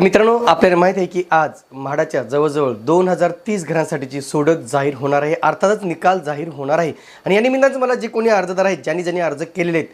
मित्रांनो आपल्याला माहीत आहे की आज म्हाडाच्या जवळजवळ दोन हजार तीस घरांसाठीची सोडत जाहीर होणार आहे. अर्थातच निकाल जाहीर होणार आहे. आणि या निमित्तानं मला जे कोणी अर्जदार आहेत ज्यांनी ज्यांनी अर्ज केलेले आहेत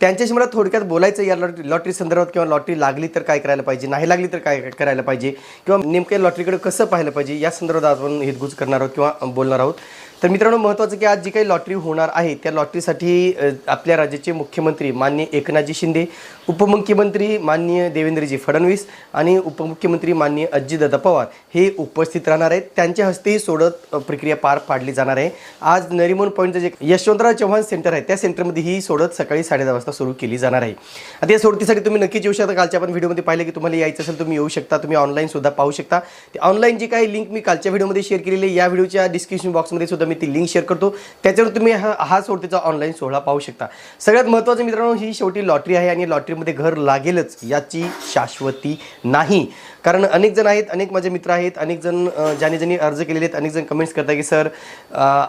त्यांच्याशी मला थोडक्यात बोलायचं या लॉटरी लॉटरी संदर्भात किंवा लॉटरी लागली तर काय करायला पाहिजे नाही लागली तर काय करायला पाहिजे किंवा नेमक्या लॉटरीकडे कसं पाहायला पाहिजे या संदर्भात आपण हितगुज करणार आहोत किंवा बोलणार आहोत. तर मित्रांनो महत्त्वाचं की आज जी काही लॉटरी होणार आहे त्या लॉटरीसाठी आपल्या राज्याचे मुख्यमंत्री माननीय एकनाथजी शिंदे उपमुख्यमंत्री माननीय देवेंद्रजी फडणवीस आणि उपमुख्यमंत्री माननीय अजितदादा पवार हे उपस्थित राहणार आहेत. त्यांच्या हस्तेही सोडत प्रक्रिया पार पाडली जाणार आहे. आज नरिमन पॉईंटचं जे यशवंतराव चव्हाण सेंटर आहे त्या सेंटरमध्ये ही सोडत सकाळी साडेदहा वाजता सुरू केली जाणार आहे. आता या सोडतीसाठी तुम्ही नक्कीच येऊ शकता. कालच्या आपण व्हिडिओमध्ये पाहिलं की तुम्हाला यायचं असेल तुम्ही येऊ शकता. तुम्ही ऑनलाईन सुद्धा पाहू शकता. ते ऑनलाईन जी काही लिंक मी कालच्या व्हिडिओमध्ये शेअर केलेली या व्हिडिओच्या डिस्क्रिप्शन बॉक्समध्ये सुद्धा मी ती लिंक शेअर करतो. त्याच्यावर तुम्ही हा हा सोडतीचा ऑनलाईन सोहळा पाहू शकता. सगळ्यात महत्त्वाचं मित्रांनो ही शेवटी लॉटरी आहे आणि लॉटरीमध्ये घर लागेलच याची शाश्वती नाही. कारण अनेक जण आहेत अनेक माझे मित्र आहेत अनेक जण ज्याने ज्यांनी अर्ज केलेले आहेत अनेक जण कमेंट्स करतात की सर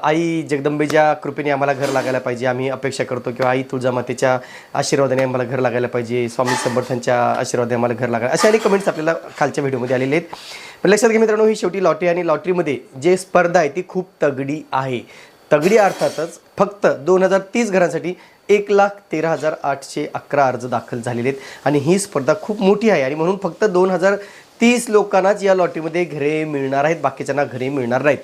आई जगदंबेच्या कृपेने आम्हाला घर लागायला पाहिजे. आम्ही अपेक्षा करतो किंवा आई तुळजामातेच्या आशीर्वादाने आम्हाला घर लागायला पाहिजे. स्वामी समर्थांच्या आशीर्वादाने आम्हाला घर लागायला असे अनेक कमेंट्स आपल्याला खालच्या व्हिडिओमध्ये आलेले आहेत. पण लक्षात घ्या मित्रांनो ही शेवटी लॉटरी आणि लॉटरीमध्ये जे स्पर्धा आहे ती खूप तगडी आहे. तगडी अर्थातच फक्त दोन हजार तीस घरांसाठी एक लाख तेरा हजार आठशे अकरा अर्ज दाखल झालेले आहेत. आणि ही स्पर्धा खूप मोठी आहे आणि म्हणून फक्त दोन हजार तीस लोकांनाच या लॉटरीमध्ये घरे मिळणार आहेत. बाकीच्यांना घरे मिळणार नाहीत.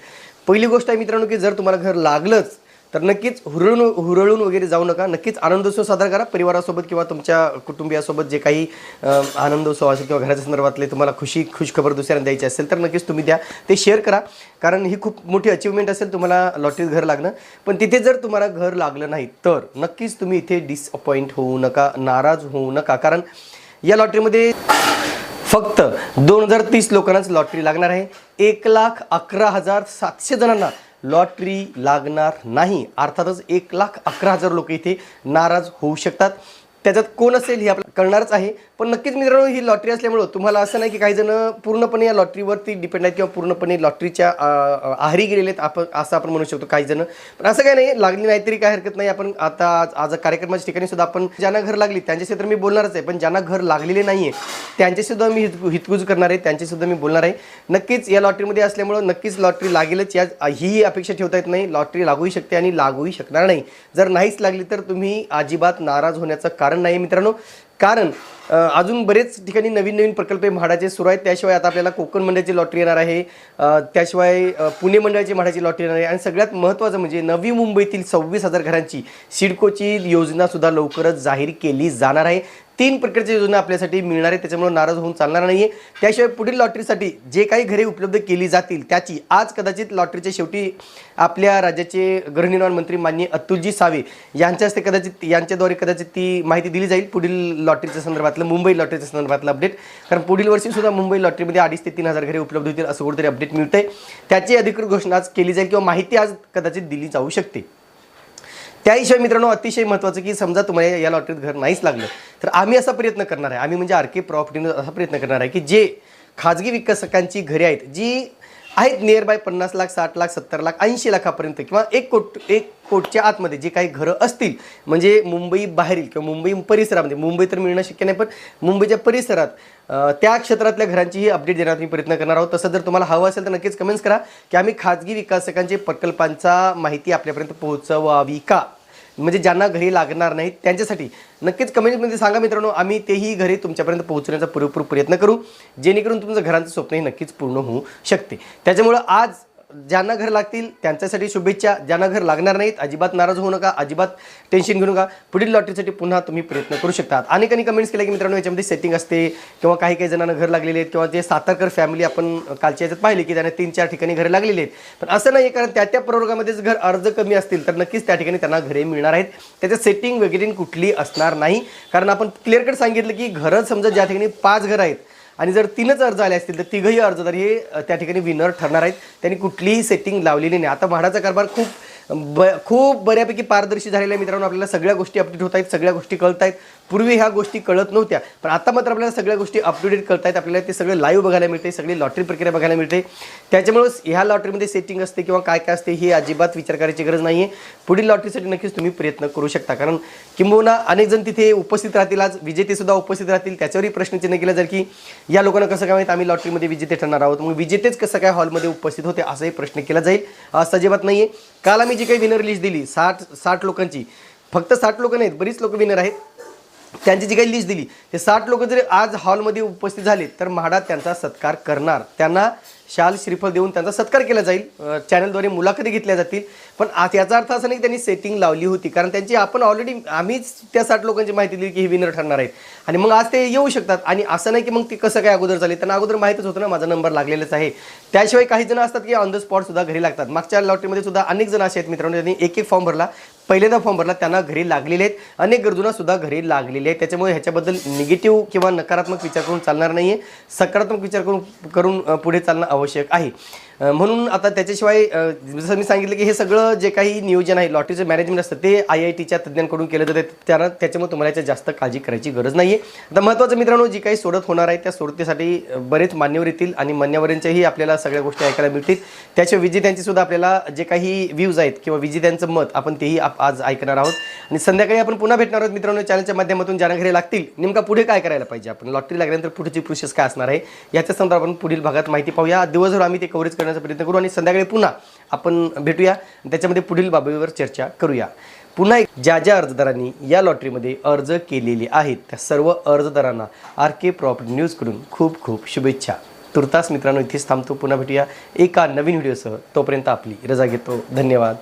पहिली गोष्ट आहे मित्रांनो की जर तुम्हाला घर लागलंच तर नक्कीच हुरळून हुरळून वगैरे जाऊ नका. नक्कीच आनंदोत्सव साजरा करा. परिवारासोबत किंवा तुमच्या कुटुंबियासोबत जे काही आनंदोत्सव असेल किंवा घराच्या संदर्भातले तुम्हाला खुशी खुशखबर दुसऱ्यांना द्यायची असेल तर नक्कीच तुम्ही द्या. ते शेअर करा. कारण ही खूप मोठी अचिव्हमेंट असेल तुम्हाला लॉटरीत घर लागणं. पण तिथे जर तुम्हाला घर लागलं नाही तर नक्कीच तुम्ही इथे डिसअपॉइंट होऊ नका नाराज होऊ नका. कारण या लॉटरीमध्ये फक्त दोन हजार तीस लोकांनाच लॉटरी लागणार आहे. एक लाख अकरा हजार सातशे जणांना लॉटरी लागणार नाही. अर्थातच एक लाख अकरा हजार लोक इथे नाराज होऊ शकतात. त्याच्यात कोण असेल हे आपल्याला करणारच आहे. पण नक्कीच मित्रांनो ही लॉटरी असल्यामुळं तुम्हाला असं नाही की काही जण पूर्णपणे या लॉटरीवरती डिपेंड आहेत किंवा पूर्णपणे लॉटरीच्या आहारी गेलेले आहेत आपण असं आपण म्हणू शकतो काही जण पण असं काही नाही लागली नाही तरी काय हरकत नाही. आपण आता आज आज कार्यक्रमाच्या ठिकाणी सुद्धा आपण ज्यांना घर लागली त्यांच्याशी तर मी बोलणारच आहे. पण ज्यांना घर लागलेले नाही आहे त्यांच्यासुद्धा मी हितगुज करणार आहे. त्यांच्यासुद्धा मी बोलणार आहे. नक्कीच या लॉटरीमध्ये असल्यामुळं नक्कीच लॉटरी लागेलच. या ही अपेक्षा ठेवता येत नाही. लॉटरी लागूही शकते आणि लागूही शकणार नाही. जर नाहीच लागली तर तुम्ही अजिबात नाराज होण्याचं कारण नाही मित्रांनो. कारण अजून बरेच ठिकाणी नवीन नवीन प्रकल्प हे म्हाडाचे सुरू आहेत. त्याशिवाय आता आपल्याला कोकण मंडळाची लॉटरी येणार आहे. त्याशिवाय पुणे मंडळाची म्हाडाची लॉटरी येणार आहे. आणि सगळ्यात महत्त्वाचं म्हणजे नवी मुंबईतील सव्वीस हजार घरांची सिडकोची योजनासुद्धा लवकरच जाहीर केली जाणार आहे. तीन प्रकारची योजना आपल्यासाठी मिळणार आहे त्याच्यामुळे नाराज होऊन चालणार नाही आहे त्याशिवाय पुढील लॉटरीसाठी जे काही घरे उपलब्ध केली जातील त्याची आज कदाचित लॉटरीच्या शेवटी आपल्या राज्याचे गृहनिर्माण मंत्री माननीय अतुलजी सावे यांच्या हस्ते कदाचित यांच्याद्वारे कदाचित ती माहिती दिली जाईल पुढील लॉटरीच्या संदर्भात. संदर्भातलं मुंबई लॉटरीच्या संदर्भातलं अपडेट कारण पुढील वर्षी सुद्धा मुंबई लॉटरीमध्ये अडीच ते तीन हजार घरे उपलब्ध होतील असं कुठेतरी अपडेट मिळतंय. त्याची अधिकृत घोषणा आज केली जाईल किंवा माहिती आज कदाचित दिली जाऊ शकते. त्याशिवाय मित्रांनो अतिशय महत्त्वाचं की समजा तुम्हाला या लॉटरीत घर नाहीच लागलं तर आम्ही असा प्रयत्न करणार आहे. आम्ही म्हणजे आर के प्रॉपर्टीनं असा प्रयत्न करणार आहे की जे खाजगी विकसकांची घरे आहेत जी आहेत नियर बाय पन्नास लाख साठ लाख सत्तर लाख ऐंशी लाखापर्यंत किंवा एक कोट एक कोटच्या आतमध्ये जे काही घरं असतील म्हणजे मुंबई बाहेरील किंवा मुंबई परिसरामध्ये मुंबई तर मिळणं शक्य नाही पण मुंबईच्या परिसरात त्या क्षेत्रातल्या घरांचीही अपडेट देण्याचा मी प्रयत्न करणार आहोत. तसं जर तुम्हाला हवं असेल तर नक्कीच कमेंट्स करा की आम्ही खाजगी विकासकांचे प्रकल्पांचा माहिती आपल्यापर्यंत पोहोचवावी का? म्हणजे ज्यांना घरी लागणार नाहीत त्यांच्यासाठी. नक्कीच कमेंटमध्ये सांगा मित्रांनो आम्ही तेही घरी तुमच्यापर्यंत पोहोचण्याचा पुरेपूर प्रयत्न करू. जेणेकरून तुमचं घरांचं स्वप्नही नक्कीच पूर्ण होऊ शकते. त्याच्यामुळं आज ज्यांना घर लागतील त्यांच्यासाठी शुभेच्छा. ज्यांना घर लागणार नाहीत अजिबात नाराज होऊ नका अजिबात टेन्शन घेऊ नका. पुढील लॉटरीसाठी पुन्हा तुम्ही प्रयत्न करू शकता. अनेकांनी कमेंट्स केल्या की मित्रांनो याच्यामध्ये सेटिंग असते किंवा काही काही जणांना घर लागलेले आहेत किंवा जे सातारकर फॅमिली आपण कालच्या याच्यात पाहिले की त्यांना तीन चार ठिकाणी घरे लागलेली आहेत. पण असं नाही कारण त्या त्या प्रवर्गामध्येच घर अर्ज कमी असतील तर नक्कीच त्या ठिकाणी त्यांना घरे मिळणार आहेत. त्याचं सेटिंग वगैरे कुठली असणार नाही. कारण आपण क्लिअर कट सांगितलं की घरं समजा ज्या ठिकाणी पाच घरं आहेत आणि जर तीनच अर्ज आले असतील तर तिघही अर्जदार हे त्या ठिकाणी विनर ठरणार आहेत. त्यांनी कुठलीही सेटिंग लावलेली नाही. आता म्हाडाचा कारभार खूप ब खूप बऱ्यापैकी पारदर्शी झालेल्या मित्रांनो आपल्याला सगळ्या गोष्टी अपडेट होत आहेत सगळ्या गोष्टी कळत आहेत. पूर्वी ह्या गोष्टी कळत नव्हत्या. पण आता मात्र आपल्याला सगळ्या गोष्टी अप टू डेट कळत आहेत आपल्याला ते सगळे लाईव्ह बघायला मिळते सगळी लॉटरी प्रक्रिया बघायला मिळते त्याच्यामुळेच ह्या लॉटरीमध्ये सेटिंग असते किंवा काय काय असते ही अजिबात विचार करायची गरज नाही आहे पुढील लॉटरीसाठी नक्कीच तुम्ही प्रयत्न करू शकता. कारण किंबहुना अनेक जण तिथे उपस्थित राहतील आज. विजेतेसुद्धा उपस्थित राहतील. त्याच्यावरही प्रश्नचिन्ह केलं जर की या लोकांना कसं काय माहिती आम्ही लॉटरीमध्ये विजेते ठरणार आहोत. मग विजेतेच कसं काय हॉलमध्ये उपस्थित होते असाही प्रश्न केला जाईल. असं अजिबात नाही आहे काल आम्ही जी काही विनर लिस्ट दिली साठ साठ लोकांची. फक्त साठ लोक नाहीत बरीच लोक विनर आहेत. त्यांची जी काही लिस्ट दिली ते साठ लोक जरी आज हॉलमध्ये उपस्थित झाले तर म्हाडा त्यांचा सत्कार करणार. त्यांना शाल श्रीफळ देऊन त्यांचा सत्कार केला जाईल. चॅनलद्वारे मुलाखती घेतल्या जातील. पण आज याचा अर्थ असा नाही त्यांनी सेटिंग लावली होती. कारण त्यांची आपण ऑलरेडी आम्हीच त्या साठ लोकांची माहिती दिली की हे विनर ठरणार आहेत. आणि मग आज ते येऊ शकतात. आणि असं नाही की मग ते कसं काय अगोदर झाले. त्यांना अगोदर माहीतच होतं ना माझा नंबर लागलेलाच आहे. त्याशिवाय काही जण असतात की ऑन द स्पॉट सुद्धा घरी लागतात. मागच्या लॉटरीमध्ये सुद्धा अनेक जण असे आहेत मित्रांनो त्यांनी एक एक फॉर्म भरला. पहिल्यांदा फॉर्म भरला त्यांना घरी लागलेले आहेत. अनेक गरजूंना सुद्धा घरी लागलेले आहेत. त्याच्यामुळे ह्याच्याबद्दल निगेटिव्ह किंवा नकारात्मक विचार करून चालणार नाही आहे सकारात्मक विचार करून करून पुढे चालणं आवश्यक आहे. म्हणून आता त्याच्याशिवाय जसं मी सांगितलं की हे सगळं जे काही नियोजन आहे लॉटरीचं मॅनेजमेंट असतं ते आय आय टीच्या तज्ज्ञांकडून केलं जातं. त्यानं त्याच्यामुळे तुम्हाला याच्यात जास्त काळजी करायची गरज नाही आहे आता महत्त्वाचं मित्रांनो जी काही सोडत होणार आहे त्या सोडतीसाठी बरेच मान्यवर येतील आणि मान्यवरांच्याही आपल्याला सगळ्या गोष्टी ऐकायला मिळतील. त्याच्या विजेत्यांची सुद्धा आपल्याला जे काही व्ह्यूज आहेत किंवा विजेत्यांचं मत आपण तेही आज ऐकणार आहोत. आणि संध्याकाळी आपण पुन्हा भेटणार आहोत मित्रांनो चॅनलच्या माध्यमातून ज्यांना घरी लागतील. नेमका पुढे काय करायला पाहिजे आपण? लॉटरी लागल्यानंतर पुढची प्रोसेस काय असणार आहे? याच्या संदर्भात आपण पुढील भागात माहिती पाहूया. दिवसभर आम्ही ते कव्हरेज करण्याचा प्रयत्न करू आणि संध्याकाळी पुन्हा आपण भेटूया. त्याच्यामध्ये पुढील बाबीवर चर्चा करूया. पुन्हा एक ज्या ज्या अर्जदारांनी या लॉटरीमध्ये अर्ज केलेले आहेत त्या सर्व अर्जदारांना आर के प्रॉपर्टी न्यूजकडून खूप खूप शुभेच्छा. तुर्तास मित्रांनो इथेच थांबतो. पुन्हा भेटूया एका नवीन व्हिडिओसह. तोपर्यंत आपली रजा घेतो. धन्यवाद.